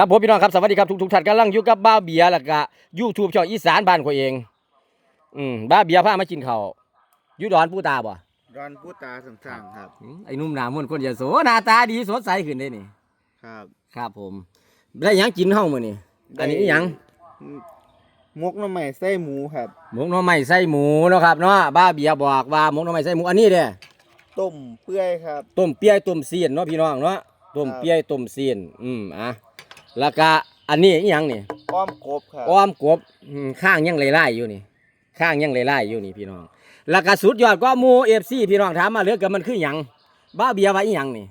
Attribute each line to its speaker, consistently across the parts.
Speaker 1: ครับผมพี่น้องครับสวัสดีครับทุกทุกๆท่านกำลังอยู่กับบ้าเบียร์แล้วก็ยูทูบช่องอีสานบ้านของเอง อืมบ้าเบียร์พามากินข้าวอยูดอนปูตาบ่
Speaker 2: ดอนผู้ตาสั่งๆครับ
Speaker 1: อืมไอ้หนุ่มหน้ามนต์คนยโสหน้าตาดีสดใสขึ้นได้นี่
Speaker 2: ครับ
Speaker 1: ครับ ผมได้หยังกินเฮามื้อนี่อันนี้อิหยัง
Speaker 2: มกหน้ำใหม่ไส้หมูครับ
Speaker 1: หมกหน่อไม้ใส่หมูเนาะครับเนาะบ้าเบียร์บอกว่าหมกหน่อไม้ใส่หมูอันนี้เด้
Speaker 2: ต้มเปื่อยครับ
Speaker 1: ต้มเปี๊ยะต้มเสียนเนาะพี่น้องเนาะต้ม
Speaker 2: ครับ
Speaker 1: เปี๊ยะต้มเสียนอืมอะ แล้วก็อันนี้อิหยังนี่
Speaker 2: อ้อมกบครับ
Speaker 1: อ้อมกบอืมข้างยังไล่ๆอยู่นี่ข้างยังไล่ๆอยู่นี่พี่น้องแล้วก็สุดยอดก็หมูเอฟซีพี่น้องถามมาเหลือเกินมันคือหยังบ้าเบียร์ว่าอีหยังนี่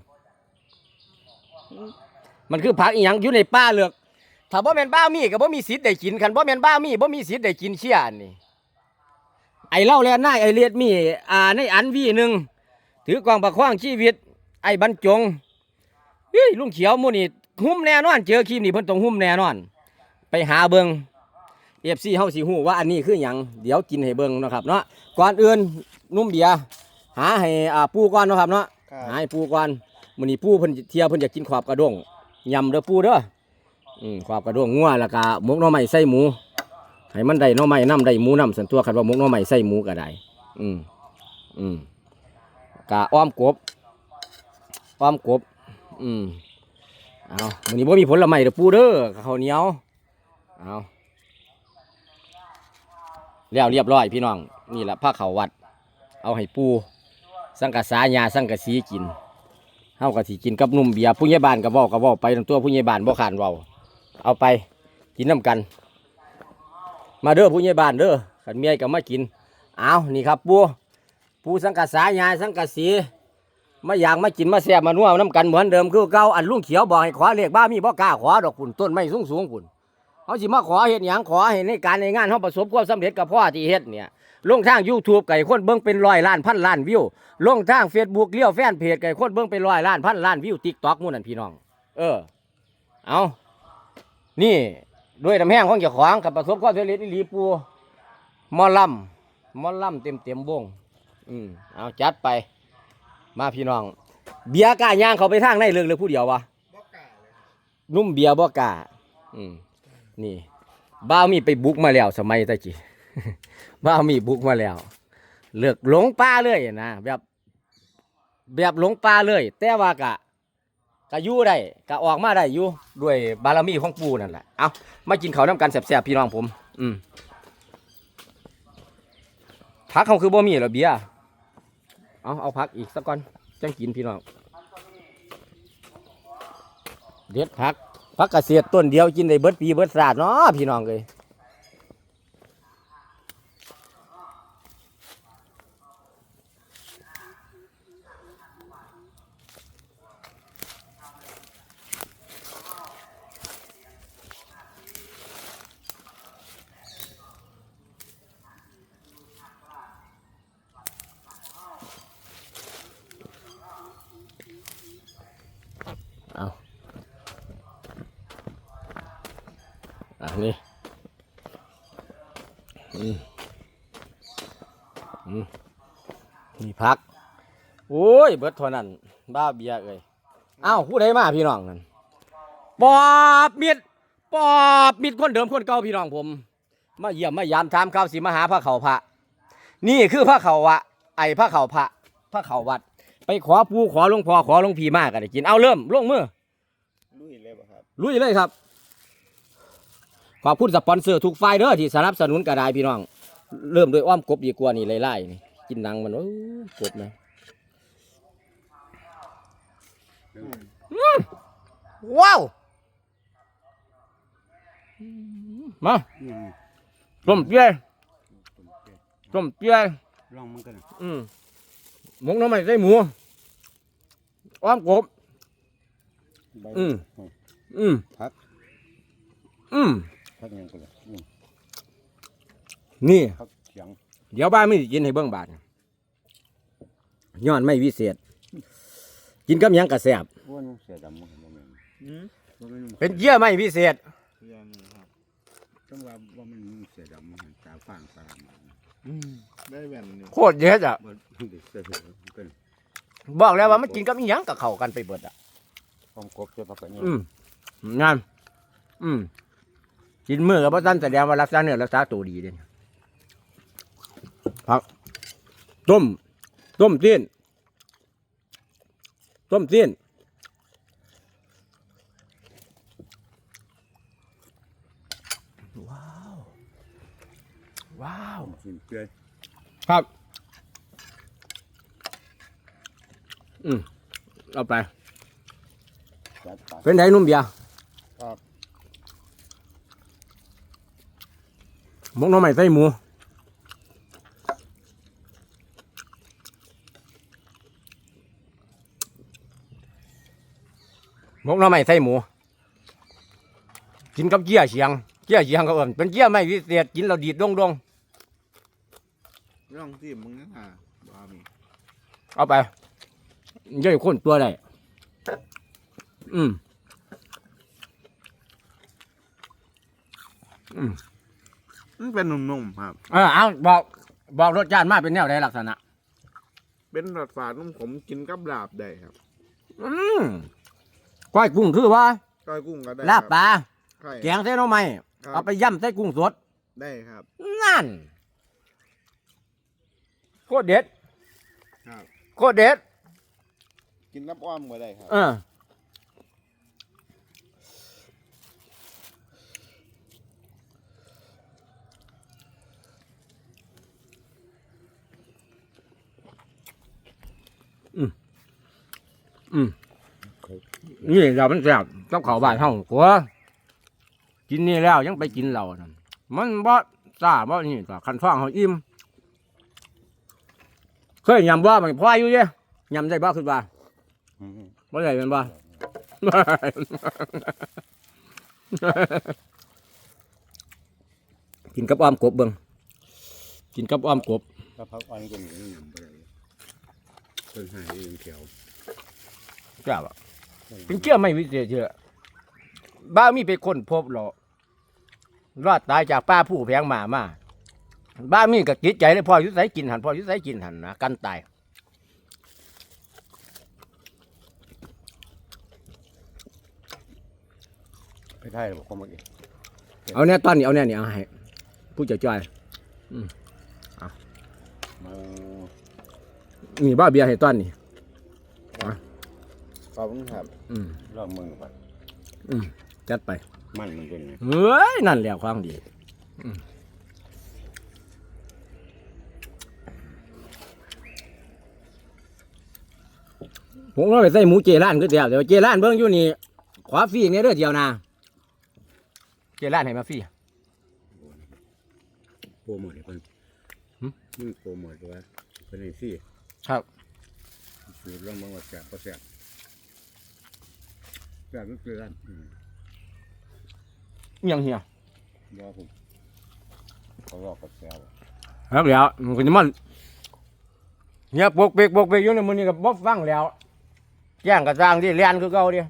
Speaker 1: มันคือผักอีหยังอยู่ในป่าเลือกถ้าบ่แม่นบ้ามีก็บ่มีสิทธิ์ได้กินคันบ่แม่นบ้ามีบ่มีสิทธิ์ได้กินเชี่ยอันนี่ไอ้เล่าแลนายไอ้เลียดมีอ่าในอันวีหนึ่งถือกองประคองชีวิต ไอ้บรรจงเฮ้ยลุงเขียวหมูนี่ หุ้มแน่นอน เจอคลิปนี่เพิ่นต้องหุ้มแน่นอน ไปหาเบิงเอฟซีเฮาสิฮู้ว่าอันนี้คือหยังเดี๋ยวกินให้เบิงเนาะครับเนาะก่อนอื่นนุ่มเบียร์หาให้อ่าปูก่อนเนาะครับเนาะ
Speaker 2: ครับ
Speaker 1: หาให้ปูก่อนมื้อนี้ปูเพิ่นเที่ยวเพิ่นอยากกินขอบกระด้งยำเด้อปูเด้ออืมขอบกระด้งงัวแล้วก็หมกหน่อไม้ใส่หมูให้มันได้หน่อไม้น้ำได้หมูน้ำสันตัวคันว่าหมกหน่อไม้ใส่หมูก็ได้อืมอืมกะอ้อมกบอ้อมกบ อืม เอามื้อนี้บ่มีผลไม้เด้อปูเด้อข้าวเหนียวเอาแล้วเรียบร้อยพี่น้องนี่แหละผ้าเขาววัด เอาให้ปูสังกะสาญาสังกะสีกินเฮาก็สิกินกับนุ่มเบียร์ผู้ใหญ่บ้านก็เว้าก็เว้าไปทั้งตัวผู้ใหญ่บ้านบ่ขานเว้าเอาไปกินน้ำกัน มาเด้อผู้ใหญ่บ้านเด้อขันเมียก็มากินเอานี่ครับปูปูสังกะสาญาสังกะสี มาอยากมากินมาแซ่บมานัวน้ำกันเหมือนเดิมคือเก่าอันลุงเขียวบอกให้ขอเลขบ้ามีบ่กล้าขอดอกคุณต้นไม้สูงสูงคุณเขาสิมาขอเฮ็ดหยังขอให้ในการในงานเฮาประสบความสำเร็จกับพ่อที่เฮ็ดเนี่ยลงทาง YouTube ไก่คนเบิ่งเป็นร้อยล้านพันล้านวิวลงทาง Facebook เลี้ยวแฟนเพจไก่คนเบิ่งเป็นร้อยล้านพันล้านวิว TikTok หมู่นั่นพี่น้อง เออ เอานี่ด้วยน้ำแห้งของเจ้าของกับประสบความสำเร็จอีหลีปูมอลำมอลำเต็มเต็มวงอืมเอาจัดไป มาพี่น้อง เบียร์กล้าย่างเขาไปทางในเลือกเลยผู้เดียววะ
Speaker 2: บ่กล้าเลยครับ
Speaker 1: นุ่มเบียร์บ่กล้าอืมนี่ บ้าวมีไปบุกมาแล้วสมัยตะกี้ บ้าวมีบุกมาแล้ว เลือกหลงป่าเลยนะแบบ แบบหลงป่าเลย แต่ว่ากะกะอยู่ได้กะออกมาได้อยู่ด้วยบารมีของปู่นั่นแหละเอามากินข้าวน้ำกันแซ่บๆพี่น้องผม อืมพักเขาคือบ่มีเหรอเบียร์ เอาเอาพักอีกสักก่อนจังกินพี่น้องเด็ดพักพักเกษตรต้นเดียวกินได้เบิดปีเบิดศาสตร์เนาะพี่น้องเลย เอาอันนี้อืมอืม นี่พัก โอ้ย เบิดเท่านั้น บ้าเบียร์เอ้ยเอ้าผู้ใดมาพี่น้องนั่นปอบมิดปอบมิดคนเดิมคนเก่าพี่น้องผม มาเยี่ยมมายามถามข่าวสิมาหาพระเขาพระ นี่คือพระเขาวะ ไอ้พระเขาพระพระเขาวัด ไปขอปูขอหลวงพ่อขอหลวงพี่มากกันได้กินเอาเริ่มลงมือ
Speaker 2: ลุยเลยบ่ครับ
Speaker 1: ลุยเลยครับ ขอบคุณสปอนเซอร์ทุกฝ่ายเด้อที่สนับสนุนกระไดพี่น้อง เริ่มด้วยอ้อมกบดีกว่านี่ไล่ๆนี่กินหนังมันโอ้ยกบนะว้าวมาต้มเปี้ยต้มเปี้ย
Speaker 2: ลองมันกันนะ
Speaker 1: อืมหมกหน้ำมันใส่หมูอ้อมกบ
Speaker 2: ใบ
Speaker 1: อืมอืม
Speaker 2: พัก
Speaker 1: อืม
Speaker 2: พักยังกันเลยอืม
Speaker 1: นี่
Speaker 2: พักเขียง
Speaker 1: เดี๋ยวบ้านไม่สิกินให้เบิ่งบาดย้อนไม่วิเศษ กินกับหยังกระแสบ
Speaker 2: อ้วนเสือดำมันบ่แม่นอืมบ่แม่น
Speaker 1: เป็นเยี่ยไม่วิเศษ
Speaker 2: เสือนี่ครับต้องว่าบ่แม่นเสือดำมันตาฟางตาหมา
Speaker 3: อืมได้แว่นนี่
Speaker 1: โคตรเย็ดอะ
Speaker 2: บ่ได้เสือกัน
Speaker 1: บอกแล้วว่ามันกินกับอีหยังกับเข้ากันไปเบิดอะ
Speaker 2: อ้อมกบเสือพักกันนี่
Speaker 1: อืมงานอืม กินมือกับพ่ท่านแสดงว่ารักษาเนื้อรักษาตัวดีเด่นผักต้ม ต้มเตี้ยนต้มเตี้ยนว้าว ว้าว
Speaker 2: กินเกลือ
Speaker 1: ครับ อืมเอาไป
Speaker 2: จัดไป
Speaker 1: เป็นไงนุ่มเบียร์
Speaker 3: ครับ
Speaker 1: มกหน้องใหม่ใส่หมูหมกหน้องใหม่ใส่หมู กินกับเกี๊ยเฉียง เกี๊ยเฉียงก็เอินเป็นเกี๊ยไม่พิเศษกินเราดีดดงดง
Speaker 3: ร่องที่มึงนั่นน่ะบ้ามี
Speaker 1: ๆเอาไปเย่อยคนตัวได้อืม
Speaker 3: มั นเป็นนุ่มๆครับ
Speaker 1: เออเอาบอกบอกรสชาติมาเป็นแนวใดลักษณะ
Speaker 3: เป็นรสฝาดนุ่มผมกินกับลาบได้ครับ
Speaker 1: อืมก้อยกุ้งคือว่า
Speaker 3: ก้อยกุ้งก็ได้
Speaker 1: ลาบปลา
Speaker 3: ใช่
Speaker 1: แกงใส่หน่อไม้
Speaker 3: ครับ
Speaker 1: เอาไปย่ำใส่กุ้งสด
Speaker 3: ได้ครับ
Speaker 1: นั่นโคตรเด็ด
Speaker 3: ครับ
Speaker 1: โคตรเด็ด
Speaker 3: กินน้ำอ้อมก็ได้ครับ
Speaker 1: เอออื อืมนี่เราเป็นแซ่บกับข้าวบ้านเฮากัวกินนี่แล้วยังไปกินเรานั่นมันบ่ซ่าบ่นี่ต่อคันฟ้องเฮาอิ่มเคยยำว่ามันพออยู่เด้ยำได้บ่คือว่า
Speaker 2: อืม
Speaker 1: บ่ได้เป็นบ่กินกับอ้อมกบเบิ่งกินกับอ้อมกบ
Speaker 2: ถ้าพักอ่อนก็มีน้ำไปเลยเพิ่นให้เองเขีย ว
Speaker 1: จ้าบ่เป็นเชื่อไม่วิเศษเชื่อบ้ามีไปค้นพบหรอกรอดตายจากป้าผู้แพงหมามาบ้ามีก็จิตใจเลยพ่ออยุสัยกินหันพ่ออยุสัยกินหันนะกันตาย
Speaker 2: ไปได้หรอกความเมื่อกี้
Speaker 1: เอาเนี่ยตอนนี้เอาเนี่ยนี่เอาให้ผู้จะจ่อย
Speaker 2: มา
Speaker 1: นี่บ้าเบียร์ให้ตอนนี้
Speaker 3: ข อบคุณครับ
Speaker 1: อืม
Speaker 2: ลองมือก่อน
Speaker 1: อืมจัดไป
Speaker 2: มันมันเป็นไง
Speaker 1: เฮ้ย นั่นแหละความดีอืมผมก็ไปใส่หมูเจร้านก็เดียวเดี๋ยวเจร้านเบิ้งอยู่นี่ขวาฟรีเนี่ยเด้อเดียวนะเจร้านให้มาฟรี
Speaker 2: โปรโมทให้เพิ่น
Speaker 1: หึ
Speaker 2: มันโปรโมทว่าเพิ่นให้ฟรี
Speaker 1: ครับ
Speaker 2: สูตรลองเบิ่งว่าแซ่บบ่แซ่บ แซ่บก็คือกันอืม
Speaker 1: อิหยังเฮีย
Speaker 2: บ่ผมเขาลอกกับแซ่บ
Speaker 1: ครับแล้วมันก็จะมันเฮียปกเปกปกเปกอยู่ในมือนี่กับบ๊ฟังแล้วแย่งกระจ้างที่เรียนคือเก่าดิ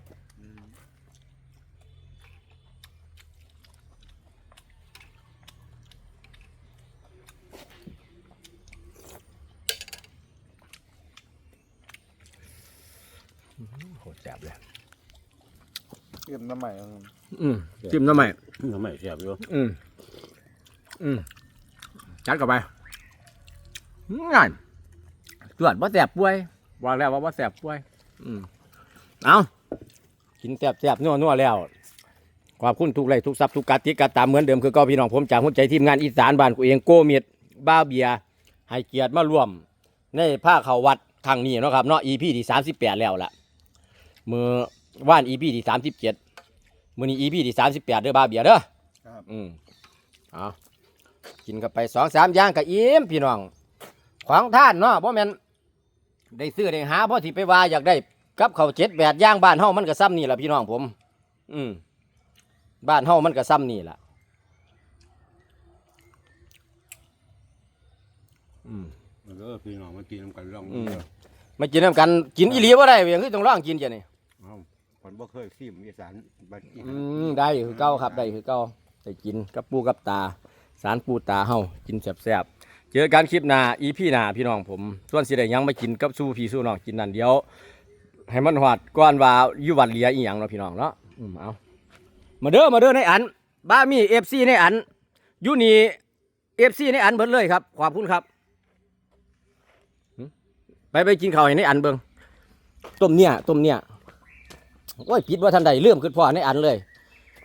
Speaker 1: โคตรแซ่บเลย
Speaker 3: เก็บน้ำใหม่
Speaker 1: อืมจิ้มน้ำใหม่
Speaker 2: ทำไมแซ่บอยู่
Speaker 1: อืมอืมจัดเข้าไปง่ายตรวจว่าแสบป่วยบอกแล้วว่าว่าแสบป่วย อืมเอากินแสบแสบนัวนัวแล้วขอบคุณทุกไลค์ทุกซับทุกการติดการตามเหมือนเดิมคือเก็พี่น้องผมจากหัวใจทีมงานอีสานบ้านกูเองโกเมียดบ้าเบียร์ให้เกียรติมาร่วม ในผ้าเขาวัดครั้งนี้เนาะครับเนาะ EP ที่สามสิบแปดแล้วล่ะมือ ว่าน EP ที่สามสิบเจ็ดมือนี้ EP ที่สามสิบแปดเด้อบ้าเบียร์เด้อ
Speaker 3: ครับ
Speaker 1: อืมเอากินกันไปสองสามอย่างกับอิ่มพี่น้องของท่านเนาะเพราะแม่นได้ซื้อได้หาเพราะที่ไปว่าอยากได้กับเขาวเจ็ดแปดอย่างบ้านเฮามันก็ซ้ำนี่แหละพี่น้องผม อืมบ้านเฮามันก็ซ้ำนี่แหละอืม
Speaker 2: เออพี่น้องมากินน้ำกันลอง
Speaker 1: อืม
Speaker 2: เด้อ
Speaker 1: มากินน้ำกันกินอีหลีบ่ได้เพียงคือต้องร้องกินจ้ะนี่
Speaker 2: เอนบ่เคยซิมอีสานบัดนี้
Speaker 1: อืมได้คือเก้าครับได้คือเก้าได้กินกับปูกับตา สารปูตาเฮากินแซ่บๆเจอกันคลิปหน้าอีพี่หน้าพี่น้องผมส่วนสิได้หยังมากินกับสู้พี่สู้น้องกินนั่นเดียว ให้มันหอดก้อนว่าอยู่วัดเหลียอีหยังเนาะพี่น้องเนาะอืมเอามาเด้อมาเด้อในอันบ้ามีเอฟซีในอันอยูนี่เอฟซีในอันเบิดเลยครับขอบคุณครับไปไปกินข้าวให้ในอันเบิงต้มเนี่ยต้มเนี่ย โอ้ยผิดว่าทันใดเลื่อมขึ้นพ่อในอันเลย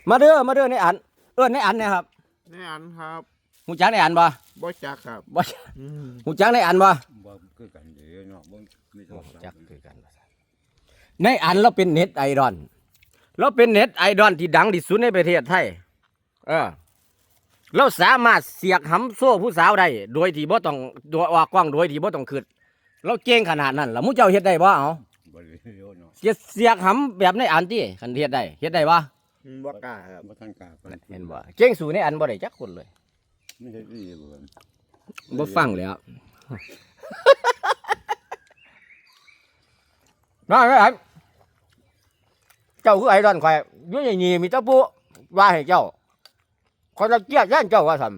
Speaker 1: มาเด้อมาเด้อในอัน เออในอันเนะครับ
Speaker 3: แน่อันครับ
Speaker 1: หูจักในอันบ่
Speaker 3: บ่จักครับ
Speaker 1: บ่
Speaker 3: อืม
Speaker 1: หูจักในอันบ่
Speaker 2: บ่คือกันเด้อเนาะบ่มีโทรศัพท์
Speaker 1: จักคือกันในอันเราเป็นเน็ตไอดอลเราเป็นเน็ตไอดอลที่ดังที่สุดในประเทศไทยเออเราสามารถเสียกหำโซ่ผู้สาวได้โดยที่บ่ต้องโดยออกกล้องโดยที่บ่ต้องคืดเราเก่งขนาดนั้นล่ะมุเจ้าเฮ็ดได้บ่เอา
Speaker 2: บ่ได้เร็วเนาะ
Speaker 1: เสียเสียกหำแบบในอันที่คันเฮ็ดได้เฮ็ดได้บ่
Speaker 3: บ่กล้าครับ
Speaker 2: บ่ทันกล้าปาน
Speaker 1: เห็นบ่เก่งสู่ในอันบ่ได้จักคนเลย
Speaker 2: ไม่ใช่ดีบ่กัน
Speaker 1: บ่ฟังแล้วน้อยครับเจ้าคือไอดอลข่อยอยู่ในนี่มีแตะปูว่าให้เจ้าข่อยจะเกลียดย่านเจ้าว่าซั่น